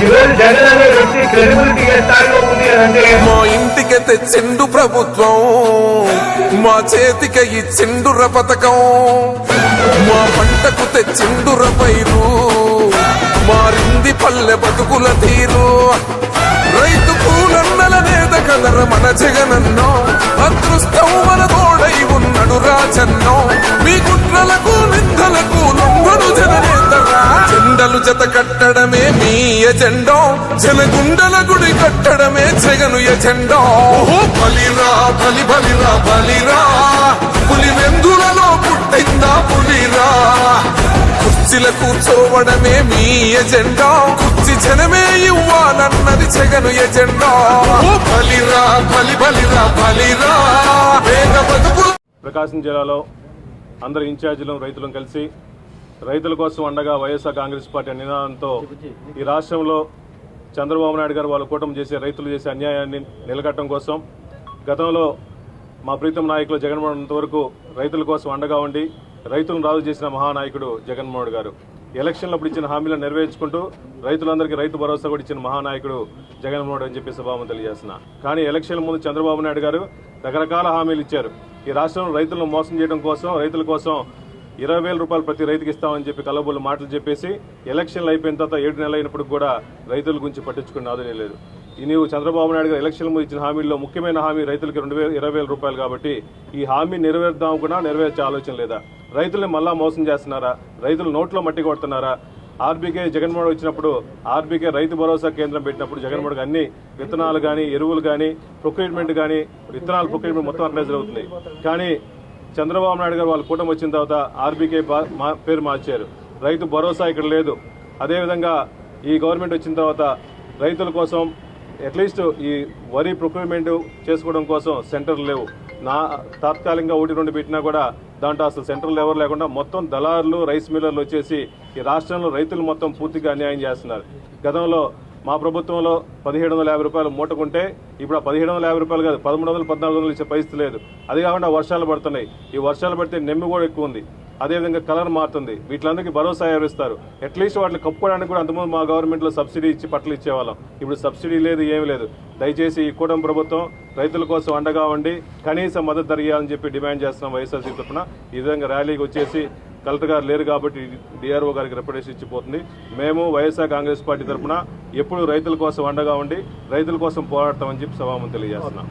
ఈరోజు జగన్ అనే వ్యక్తి క్రెడిబిలిటీ ఏ స్థాయిలో ఉంది అంటే మా ఇంటికి తెచ్చిండు ప్రభుత్వం మా చేతికి ఇచ్చిండుర పథకం మా పంటకు తెచ్చిండుర పైరు మారింది పల్లె బతుకుల తీరు. రైతు పూలన్నల నేత కదర మన జగనన్నో అదృష్టం మన తోడై ఉన్నడు రాజన్నో. మీ కుట్రలకు నిందలకు లొంగడు జననేతరా జెండలు జత కట్టడమే ఎజెండో జనగుండల గుడి కట్టడమే జగను ఎజెండో ఓహో బలిరా బలి బలిరా బలిరా. పులి వెందులలో పుట్టిందా పులిరా? కుర్చీల కూర్చోవడమే మీ ఎజెండా కుర్చీ జనమే ఇవ్వాలన్నది జగను ఎజెండా బలిరా బలి బలిరా బలిరా. ప్రకాశం జిల్లాలో అందరు ఇన్ఛార్జీలు రైతులను కలిసి రైతుల కోసం అండగా వైఎస్ఆర్ కాంగ్రెస్ పార్టీ నినాదంతో ఈ రాష్ట్రంలో చంద్రబాబు నాయుడు గారు వాళ్ళ కూటమి చేసే రైతులు చేసే అన్యాయాన్ని నిలకట్టడం కోసం గతంలో మా ప్రీతం నాయకులు జగన్మోహన్ వరకు రైతుల కోసం అండగా ఉండి రైతులను రాజు చేసిన మహానాయకుడు జగన్మోహన్ గారు. ఎలక్షన్లప్పుడు ఇచ్చిన హామీలను నెరవేర్చుకుంటూ రైతులందరికీ రైతు భరోసా కూడా ఇచ్చిన మహానాయకుడు జగన్మోహన్ అని చెప్పి సభాము తెలియజేస్తున్నా. కానీ ఎలక్షన్ల ముందు చంద్రబాబు నాయుడు గారు రకరకాల హామీలు ఇచ్చారు. ఈ రాష్ట్రంలో రైతులను మోసం చేయడం కోసం రైతుల కోసం ఇరవై వేల రూపాయలు ప్రతి రైతుకి ఇస్తామని చెప్పి కలబోలు మాటలు చెప్పేసి ఎలక్షన్లు అయిపోయిన తర్వాత ఏడు నెలలు అయినప్పుడు కూడా రైతుల గురించి పట్టించుకున్న ఆదరణ లేదు. ఈ నీవు చంద్రబాబు నాయుడు గారు ఎలక్షన్ ముందు ఇచ్చిన హామీల్లో ముఖ్యమైన హామీ రైతులకి రెండు వేల ఇరవై వేల రూపాయలు కాబట్టి ఈ హామీ నెరవేర్దాం కూడా నెరవేర్చే ఆలోచన లేదా? రైతుల్ని మళ్ళా మోసం చేస్తున్నారా? రైతులు నోట్లో మట్టి కొడుతున్నారా? ఆర్బీకే జగన్మోహన్ వచ్చినప్పుడు ఆర్బీకే రైతు భరోసా కేంద్రం పెట్టినప్పుడు జగన్మోహన్ అన్ని విత్తనాలు కానీ ఎరువులు కానీ ప్రొక్యూర్మెంట్ కానీ విత్తనాలు ప్రొక్యూర్మెంట్ మొత్తం అట్లా అవుతుంది కానీ చంద్రబాబు నాయుడు గారు వాళ్ళ కూటమి వచ్చిన తర్వాత ఆర్బీకే మా- పేరు మార్చారు. రైతు భరోసా ఇక్కడ లేదు. అదేవిధంగా ఈ గవర్నమెంట్ వచ్చిన తర్వాత రైతుల కోసం అట్లీస్ట్ ఈ వరి ప్రొక్యూర్మెంట్ చేసుకోవడం కోసం సెంటర్లు లేవు. నా తాత్కాలికంగా ఒకటి రెండు పెట్టినా కూడా దాంట్లో అసలు సెంటర్లు ఎవరు లేకుండా మొత్తం దళారులు రైస్ మిల్లర్లు వచ్చేసి ఈ రాష్ట్రంలో రైతులు మొత్తం పూర్తిగా అన్యాయం చేస్తున్నారు. గతంలో మా ప్రభుత్వంలో పదిహేడు వందల యాభై రూపాయలు మూటకుంటే ఇప్పుడు ఆ పదిహేడు వందల యాభై రూపాయలు కాదు పదమూడు వందలు పద్నాలుగు వందలు ఇచ్చే పరిస్థితి లేదు. అది కాకుండా వర్షాలు పడుతున్నాయి. ఈ వర్షాలు పడితే నెమ్మి కూడా ఎక్కువ ఉంది. అదేవిధంగా కలర్ మారుతుంది. వీటిలందరికీ భరోసా ఎవరిస్తారు? అట్లీస్ట్ వాటిని కప్పుకోవడానికి కూడా అంతకుముందు మా గవర్నమెంట్లో సబ్సిడీ ఇచ్చి పట్టలు ఇచ్చేవాళ్ళం. ఇప్పుడు సబ్సిడీ లేదు ఏమీ లేదు. దయచేసి ఈ కూటమి ప్రభుత్వం రైతుల కోసం అండగా ఉండి కనీస మద్దతు ధర ఇవ్వాలని చెప్పి డిమాండ్ చేస్తున్నాం వైఎస్ఆర్సీ తరఫున. ఈ విధంగా ర్యాలీకి వచ్చేసి కలెక్టర్ గారు లేరు కాబట్టి డిఆర్ఓ గారికి రిప్రజెంటేషన్ ఇచ్చిపోతుంది. మేము వైఎస్ఆర్ కాంగ్రెస్ పార్టీ తరఫున ఎప్పుడు రైతుల కోసం అండగా ఉండి రైతుల కోసం పోరాడతామని చెప్పి సభాముఖం తెలియజేస్తున్నాం.